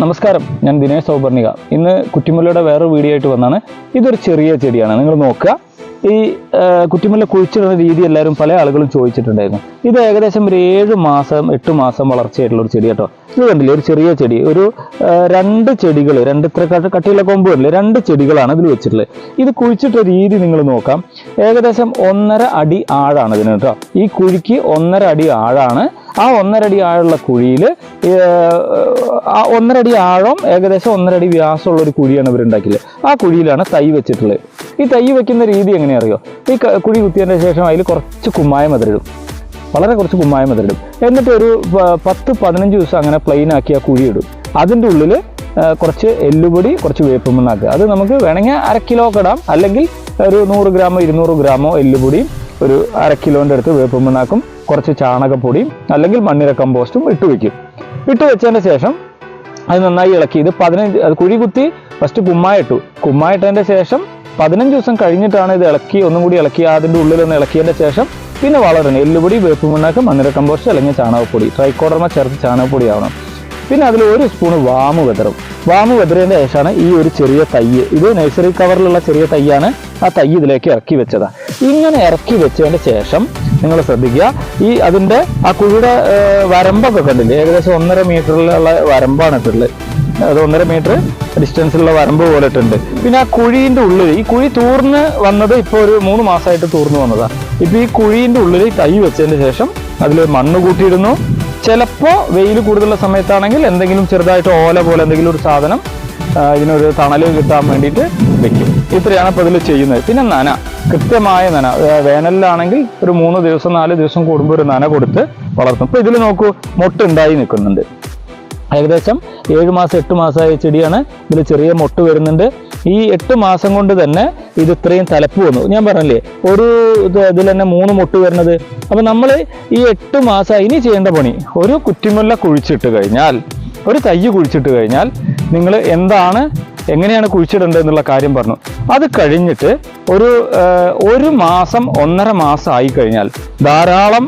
നമസ്കാരം ഞാൻ ദിനേശ് സൗപർണിക ഇന്ന് കുറ്റിമുല്ലയുടെ വേറെ വീഡിയോ ആയിട്ട് വന്നാണ്. ഇതൊരു ചെറിയ ചെടിയാണ്. നിങ്ങൾ നോക്കുക. ഈ കുറ്റിമുല്ല കുഴിച്ചിടുന്ന രീതി എല്ലാവരും പല ആളുകളും ചോദിച്ചിട്ടുണ്ടായിരുന്നു. ഇത് ഏകദേശം ഒരു ഏഴ് മാസം എട്ട് മാസം വളർച്ചയായിട്ടുള്ള ഒരു ചെടി കേട്ടോ ഇത് കണ്ടില്ലേ? ഒരു ചെറിയ ചെടി. ഒരു രണ്ട് ചെടികൾ രണ്ട് ഇത്ര കട്ട് കട്ടിയുള്ള കൊമ്പ് കണ്ടില്ലേ? രണ്ട് ചെടികളാണ് ഇതിൽ വെച്ചിട്ടുള്ളത്. ഇത് കുഴിച്ചിട്ട രീതി നിങ്ങൾ നോക്കാം. ഏകദേശം ഒന്നര അടി ആഴാണ് ഇതിന് കേട്ടോ. ഈ കുഴിക്ക് ഒന്നര അടി ആഴാണ്. ആ ഒന്നരടി ആഴമുള്ള കുഴിയിൽ ആ ഒന്നരടി ആഴം ഏകദേശം ഒന്നരടി വ്യാസമുള്ള ഒരു കുഴിയാണ് ഇവർ ഉണ്ടാക്കിയത് ആ കുഴിയിലാണ് തൈ വെച്ചിട്ടുള്ളത്. ഈ തൈ വെക്കുന്ന രീതി എങ്ങനെ അറിയോ? ഈ കുഴി കുത്തിയതിന്റെ ശേഷം അതിൽ കുറച്ച് കുമ്മായം അതിരിടും വളരെ കുറച്ച് കുമ്മായം അതിരിടും എന്നിട്ട് ഒരു പത്ത് പതിനഞ്ച് ദിവസം അങ്ങനെ പ്ലെയിൻ ആക്കി ആ കുഴി ഇടും. അതിന്റെ ഉള്ളിൽ കുറച്ച് എല്ലുപൊടി കുറച്ച് വേപ്പുമെന്നാക്കുക അത് നമുക്ക് വേണമെങ്കിൽ അര കിലോ കിടാം അല്ലെങ്കിൽ ഒരു നൂറ് ഗ്രാമോ ഇരുന്നൂറ് ഗ്രാമോ എല്ലുപൊടിയും ഒരു അര കിലോന്റെ അടുത്ത് വേപ്പ് മണ്ണാക്കും. കുറച്ച് ചാണകപ്പൊടിയും അല്ലെങ്കിൽ മണ്ണിര കമ്പോസ്റ്റും ഇട്ട് വെക്കും ഇട്ട് വെച്ചതിന് ശേഷം അത് നന്നായി ഇളക്കി ഇത് പതിനഞ്ച് അത് കുഴി കുത്തി ഫസ്റ്റ് കുമ്മായിട്ടു കുമ്മായിട്ടതിന്റെ ശേഷം പതിനഞ്ച് ദിവസം കഴിഞ്ഞിട്ടാണ് ഇത് ഇളക്കി ഒന്നും കൂടി ഇളക്കി അതിന്റെ ഉള്ളിലൊന്ന് ഇളക്കിയതിന്റെ ശേഷം പിന്നെ വളരണം എല്ലുപൊടി വേപ്പ് മണ്ണാക്ക് മണ്ണിര കമ്പോസ്റ്റ് അല്ലെങ്കിൽ ചാണകപ്പൊടി ട്രൈക്കോഡർമ ചേർത്ത് ചാണകപ്പൊടി ആവണം. പിന്നെ അതിൽ ഒരു സ്പൂണ് വാമു വെതറും. വാമു വെതറിയതിന്റെ ശേഷമാണ് ഈ ഒരു ചെറിയ തൈ ഇത് നഴ്സറി കവറിലുള്ള ചെറിയ തയ്യാണ്. ആ തൈ ഇതിലേക്ക് ഇറക്കി വെച്ചത്. ഇങ്ങനെ ഇറക്കി വെച്ചതിന് ശേഷം നിങ്ങൾ ശ്രദ്ധിക്കുക. ഈ അതിന്റെ ആ കുഴിയുടെ വരമ്പൊക്കെ കണ്ടില്ലേ? ഏകദേശം ഒന്നര മീറ്ററിലുള്ള വരമ്പാണ് ഇട്ടുള്ളത് അത് ഒന്നര മീറ്റർ ഡിസ്റ്റൻസിലുള്ള വരമ്പ് പോലെ ഇട്ടുണ്ട് പിന്നെ ആ കുഴീന്റെ ഉള്ളിൽ ഈ കുഴി തൂർന്ന് വന്നത് ഇപ്പോൾ ഒരു മൂന്ന് മാസമായിട്ട് തൂർന്ന് വന്നതാണ് ഇപ്പോൾ ഈ കുഴീന്റെ ഉള്ളിൽ തൈ വെച്ചതിന് ശേഷം അതിൽ മണ്ണ് കൂട്ടിയിടുന്നു. ചിലപ്പോൾ വെയിൽ കൂടുതലുള്ള സമയത്താണെങ്കിൽ എന്തെങ്കിലും ചെറുതായിട്ട് ഓല പോലെ എന്തെങ്കിലും ഒരു സാധനം ഇതിനൊരു തണൽ കിട്ടാൻ വേണ്ടിയിട്ട് വെക്കും. ഇത്രയാണ് ഇപ്പോൾ ഇതിൽ ചെയ്യുന്നത്. പിന്നെ നന. കൃത്യമായ നന. വേനലിലാണെങ്കിൽ ഒരു മൂന്ന് ദിവസം നാല് ദിവസം കൂടുമ്പോൾ ഒരു നന കൊടുത്ത് വളർത്തും. ഇപ്പോൾ ഇതിൽ നോക്കൂ മൊട്ടുണ്ടായി നിൽക്കുന്നുണ്ട്. ഏകദേശം ഏഴ് മാസം എട്ട് മാസമായ ചെടിയാണ് ഇതിൽ ചെറിയ മൊട്ട് വരുന്നുണ്ട്. ഈ എട്ട് മാസം കൊണ്ട് തന്നെ ഇത് ഇത്രയും തലപ്പ് വന്നു. ഞാൻ പറഞ്ഞില്ലേ ഒരു ഇത് ഇതിൽ തന്നെ മൂന്ന് മുട്ട് വരുന്നത്. അപ്പം നമ്മൾ ഈ എട്ട് മാസം ഇനി ചെയ്യേണ്ട പണി ഒരു കുറ്റിമുല്ല കുഴിച്ചിട്ട് കഴിഞ്ഞാൽ ഒരു തയ്യ് കുഴിച്ചിട്ട് കഴിഞ്ഞാൽ നിങ്ങൾ എന്താണ് എങ്ങനെയാണ് കുഴിച്ചിടേണ്ടത് എന്നുള്ള കാര്യം പറഞ്ഞു. അത് കഴിഞ്ഞിട്ട് ഒരു ഒരു മാസം ഒന്നര മാസം ആയി കഴിഞ്ഞാൽ ധാരാളം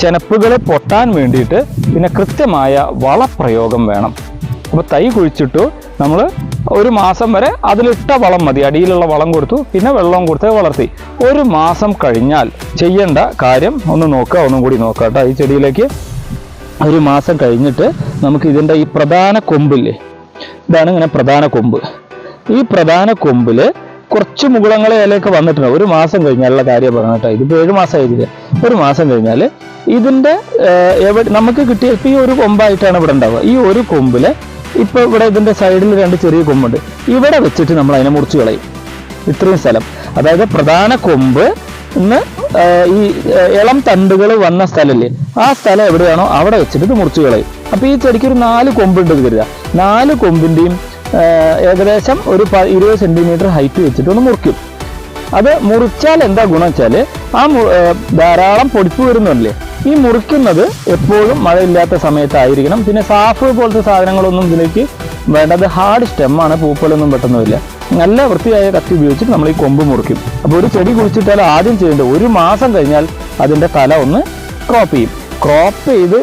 ചെനപ്പുകൾ പൊട്ടാൻ വേണ്ടിയിട്ട് പിന്നെ കൃത്യമായ വളപ്രയോഗം വേണം. അപ്പോൾ തൈ കുഴിച്ചിട്ടു നമ്മൾ ഒരു മാസം വരെ അതിലിട്ട വളം മതി. അടിയിലുള്ള വളം കൊടുത്തു പിന്നെ വെള്ളം കൊടുത്ത് വളർത്തി. ഒരു മാസം കഴിഞ്ഞാൽ ചെയ്യേണ്ട കാര്യം ഒന്ന് നോക്കുക ഒന്നും കൂടി നോക്കുക കേട്ടോ. ഈ ചെടിയിലേക്ക് ഒരു മാസം കഴിഞ്ഞിട്ട് നമുക്ക് ഇതിന്റെ ഈ പ്രധാന കൊമ്പില്ലേ? ഇതാണ് ഇങ്ങനെ പ്രധാന കൊമ്പ്. ഈ പ്രധാന കൊമ്പിൽ കുറച്ച് മുകുളങ്ങളെ ഇലയൊക്കെ വന്നിട്ടുണ്ട്. ഒരു മാസം കഴിഞ്ഞാലുള്ള കാര്യം പറഞ്ഞു കേട്ടോ. ഇതിപ്പോൾ ഏഴ് മാസമായിരിക്കും ഒരു മാസം കഴിഞ്ഞാൽ ഇതിന്റെ എവിടെ നമുക്ക് കിട്ടിയ ഇപ്പോൾ ഈ ഒരു കൊമ്പായിട്ടാണ് ഇവിടെ ഉണ്ടാവുക. ഈ ഒരു കൊമ്പിൽ ഇപ്പോൾ ഇവിടെ ഇതിന്റെ സൈഡിൽ രണ്ട് ചെറിയ കൊമ്പുണ്ട്. ഇവിടെ വെച്ചിട്ട് നമ്മൾ അതിനെ മുറിച്ച് കളയും. ഇത്രയും സ്ഥലം. അതായത് പ്രധാന കൊമ്പ് ഇന്ന് ഈ ഇളം തണ്ടുകൾ വന്ന സ്ഥലമില്ലേ ആ സ്ഥലം എവിടെയാണോ അവിടെ വെച്ചിട്ട് ഇത് മുറിച്ച് കളയും. അപ്പോൾ ഈ ചെടിക്ക് ഒരു നാല് കൊമ്പുണ്ട് കരുതുക. നാല് കൊമ്പിന്റെയും ഏകദേശം ഒരു ഇരുപത് സെന്റിമീറ്റർ ഹൈറ്റ് വെച്ചിട്ട് ഒന്ന് മുറിക്കും. അത് മുറിച്ചാൽ എന്താ ഗുണം വെച്ചാൽ ആ ധാരാളം പൊടിപ്പ് വരുന്നുണ്ടല്ലേ? ഈ മുറിക്കുന്നത് എപ്പോഴും മഴയില്ലാത്ത സമയത്തായിരിക്കണം. പിന്നെ സാഫ് പോലത്തെ സാധനങ്ങളൊന്നും ഇതിലേക്ക് വേണ്ടത് ഹാർഡ് സ്റ്റെമ്മാണ് പൂപ്പലൊന്നും പെട്ടെന്നില്ല നല്ല വൃത്തിയായ കത്തി ഉപയോഗിച്ചിട്ട് നമ്മൾ ഈ കൊമ്പ് മുറിക്കും. അപ്പോൾ ഒരു ചെടി കുഴിച്ചിട്ടാൽ ആദ്യം ചെയ്യേണ്ടത് ഒരു മാസം കഴിഞ്ഞാൽ അതിന്റെ തല ഒന്ന് ക്രോപ്പ് ചെയ്യും. ക്രോപ്പ് ചെയ്ത്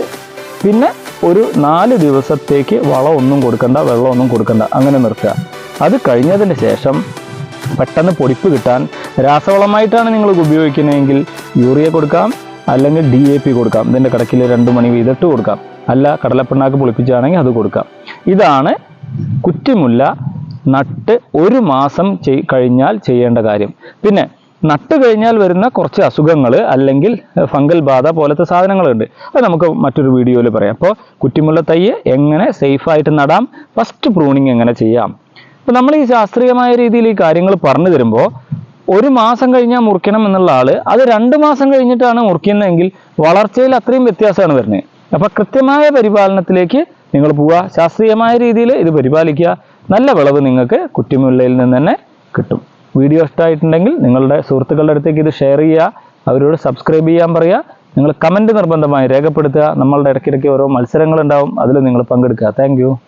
പിന്നെ ഒരു നാല് ദിവസത്തേക്ക് വളമൊന്നും കൊടുക്കണ്ട വെള്ളമൊന്നും കൊടുക്കണ്ട. അങ്ങനെ നിർത്തുക. അത് കഴിഞ്ഞതിന് ശേഷം പെട്ടെന്ന് പൊടിപ്പ് കിട്ടാൻ രാസവളമായിട്ടാണ് നിങ്ങൾ ഉപയോഗിക്കുന്നതെങ്കിൽ യൂറിയ കൊടുക്കാം അല്ലെങ്കിൽ ഡി എ പി കൊടുക്കാം. ഇതിന്റെ കടക്കിൽ രണ്ട് മണി വീതിട്ട് കൊടുക്കാം. അല്ല കടലപ്പിണ്ണാക്ക് പൊളിപ്പിച്ചാണെങ്കിൽ അത് കൊടുക്കാം. ഇതാണ് കുറ്റിമുല്ല നട്ട് ഒരു മാസം കഴിഞ്ഞാൽ ചെയ്യേണ്ട കാര്യം. പിന്നെ നട്ട് കഴിഞ്ഞാൽ വരുന്ന കുറച്ച് അസുഖങ്ങൾ അല്ലെങ്കിൽ ഫംഗൽ ബാധ പോലത്തെ സാധനങ്ങളുണ്ട്. അത് നമുക്ക് മറ്റൊരു വീഡിയോയിൽ പറയാം. അപ്പോൾ കുറ്റിമുല്ല തൈ എങ്ങനെ സേഫായിട്ട് നടാം? ഫസ്റ്റ് പ്രൂണിങ് എങ്ങനെ ചെയ്യാം? അപ്പോൾ നമ്മൾ ഈ ശാസ്ത്രീയമായ രീതിയിൽ ഈ കാര്യങ്ങൾ പറഞ്ഞു തരുമ്പോൾ ഒരു മാസം കഴിഞ്ഞാൽ മുറിക്കണം എന്നുള്ള ആൾ അത് രണ്ട് മാസം കഴിഞ്ഞിട്ടാണ് മുറിക്കുന്നതെങ്കിൽ വളർച്ചയിൽ അത്രയും വ്യത്യാസമാണ് വരുന്നത്. അപ്പോൾ കൃത്യമായ പരിപാലനത്തിലേക്ക് നിങ്ങൾ പോവുക ശാസ്ത്രീയമായ രീതിയിൽ ഇത് പരിപാലിക്കുക. നല്ല വിളവ് നിങ്ങൾക്ക് കുറ്റിമുല്ലയിൽ നിന്ന് തന്നെ കിട്ടും. വീഡിയോ ഇഷ്ടമായിട്ടുണ്ടെങ്കിൽ നിങ്ങളുടെ സുഹൃത്തുക്കളുടെ അടുത്തേക്ക് ഇത് ഷെയർ ചെയ്യുക അവരോട് സബ്സ്ക്രൈബ് ചെയ്യാൻ പറയുക നിങ്ങൾ കമന്റ് നിർബന്ധമായി രേഖപ്പെടുത്തുക. നമ്മളുടെ ഇടയ്ക്കിടയ്ക്ക് ഓരോ മത്സരങ്ങളുണ്ടാവും അതിൽ നിങ്ങൾ പങ്കെടുക്കുക. താങ്ക്